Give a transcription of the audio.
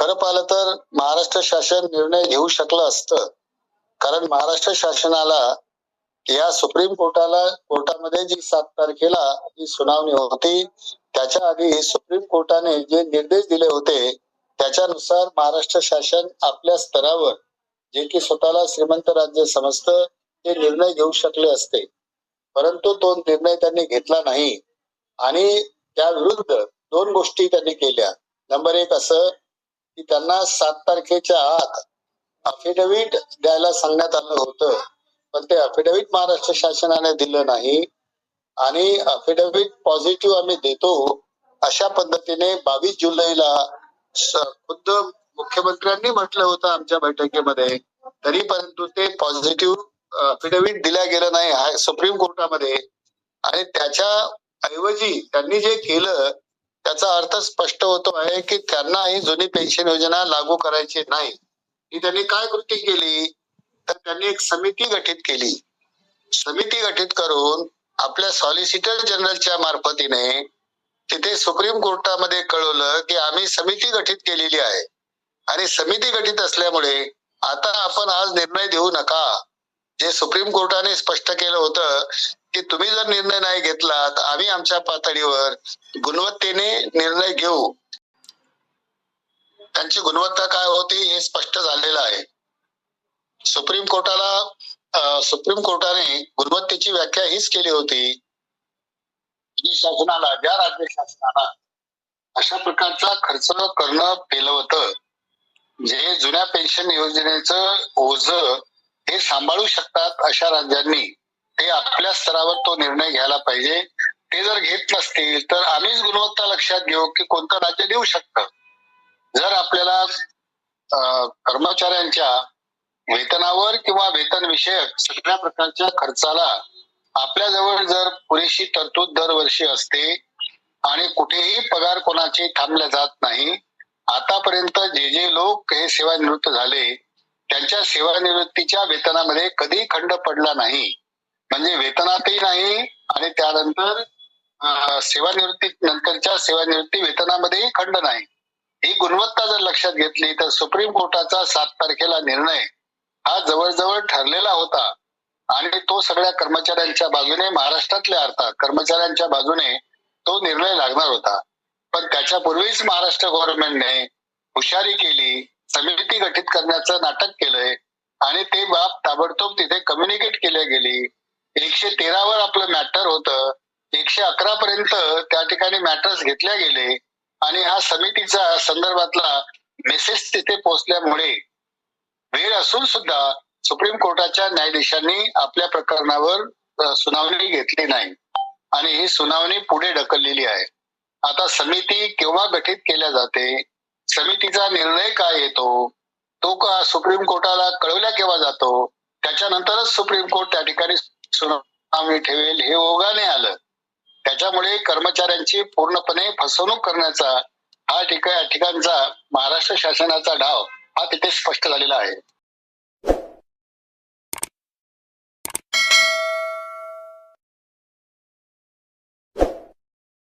खरं पाहिलं तर महाराष्ट्र शासन निर्णय घेऊ शकलं असतं. कारण महाराष्ट्र शासनाला या सुप्रीम कोर्टाला कोर्टामध्ये जी सात तारखेला जी सुनावणी होती त्याच्या आधी सुप्रीम कोर्टाने जे निर्देश दिले होते त्याच्यानुसार महाराष्ट्र शासन आपल्या स्तरावर जे की स्वतःला श्रीमंत राज्य समजतं ते निर्णय घेऊ शकले असते. परंतु तो निर्णय त्यांनी घेतला नाही. आणि त्या विरुद्ध दोन गोष्टी त्यांनी केल्या. नंबर एक असं की त्यांना सात तारखेच्या आत अफिडेव्हिट द्यायला सांगण्यात आलं होतं. पण ते अफिडेव्हिट महाराष्ट्र शासनाने दिलं नाही. आणि अफिडेव्हिट पॉझिटिव्ह आम्ही देतो अशा पद्धतीने बावीस जुलैला खुद्द मुख्यमंत्र्यांनी म्हटलं होतं आमच्या बैठकीमध्ये. तरी परंतु ते पॉझिटिव्ह अफिडेव्हिट दिल्या गेलं नाही हाय- सुप्रीम कोर्टामध्ये. आणि त्याच्या ऐवजी त्यांनी जे केलं त्याचा अर्थ स्पष्ट होतो आहे की त्यांना ही जुनी पेन्शन योजना लागू करायची नाही. ही त्यांनी काय कृती केली? तर त्यांनी एक समिती गठीत केली. समिती गठीत करून आपल्या सॉलिसिटर जनरलच्या मार्फतीने तिथे सुप्रीम कोर्टामध्ये कळवलं की आम्ही समिती गठीत केलेली आहे. आणि समिती गठीत असल्यामुळे आता आपण आज निर्णय देऊ नका. जे सुप्रीम कोर्टाने स्पष्ट केलं होतं की तुम्ही जर निर्णय नाही घेतला तर आम्ही आमच्या पातळीवर गुणवत्तेने निर्णय घेऊ. त्यांची गुणवत्ता काय होती हे स्पष्ट झालेलं आहे. सुप्रीम कोर्टाला सुप्रीम कोर्टाने गुणवत्तेची व्याख्या हीच केली होती शासनाला ज्या राज्य शासनाला अशा प्रकारचा खर्च करणं पेलवत जे जुन्या पेन्शन योजनेचं ओझ हे सांभाळू शकतात अशा राज्यांनी ते आपल्या स्तरावर तो निर्णय घ्यायला पाहिजे. ते जर घेत नसतील तर आम्हीच गुणवत्ता लक्षात घेऊ की कोणतं राज्य देऊ शकतं. जर आपल्याला कर्मचाऱ्यांच्या वेतनावर किंवा वेतन विषयक सगळ्या प्रकारच्या खर्चाला आपल्याजवळ जर पुरेशी तरतूद दरवर्षी असते आणि कुठेही पगार कोणाचे थांबले जात नाही आतापर्यंत जे जे लोक हे सेवानिवृत्त झाले त्यांच्या सेवानिवृत्तीच्या वेतनामध्ये कधी खंड पडला नाही. म्हणजे वेतनातही नाही आणि त्यानंतर सेवानिवृत्ती नंतरच्या सेवानिवृत्ती वेतनामध्येही खंड नाही. ही गुणवत्ता जर लक्षात घेतली तर सुप्रीम कोर्टाचा सात तारखेला निर्णय हा जवळजवळ ठरलेला होता. आणि तो सगळ्या कर्मचाऱ्यांच्या बाजूने महाराष्ट्रातल्या अर्थात कर्मचाऱ्यांच्या बाजूने तो निर्णय लागणार होता. पण त्याच्यापूर्वीच महाराष्ट्र गव्हर्नमेंटने हुशारी केली समिती गठीत करण्याचं नाटक केलंय आणि ते बाब ताबडतोब तिथे कम्युनिकेट केल्या गेली. एकशे तेरावर आपलं मॅटर होतं. एकशे अकरा पर्यंत त्या ठिकाणी मॅटर्स घेतल्या गेले. आणि हा समितीचा संदर्भातला मेसेज तिथे पोहोचल्यामुळे वेळ असून सुद्धा सुप्रीम कोर्टाच्या न्यायाधीशांनी आपल्या प्रकरणावर सुनावणी घेतली नाही. आणि ही सुनावणी पुढे ढकललेली आहे. आता समिती केव्हा गठीत केल्या जाते? समितीचा निर्णय काय येतो? तो का सुप्रीम कोर्टाला कळवल्या केव्हा जातो? त्याच्यानंतरच सुप्रीम कोर्ट त्या ठिकाणी सुनावणी ठेवेल हे ओघाने आलं. त्याच्यामुळे कर्मचाऱ्यांची पूर्णपणे फसवणूक करण्याचा हा ठिकाणचा महाराष्ट्र शासनाचा डाव हा तिथे स्पष्ट झालेला आहे.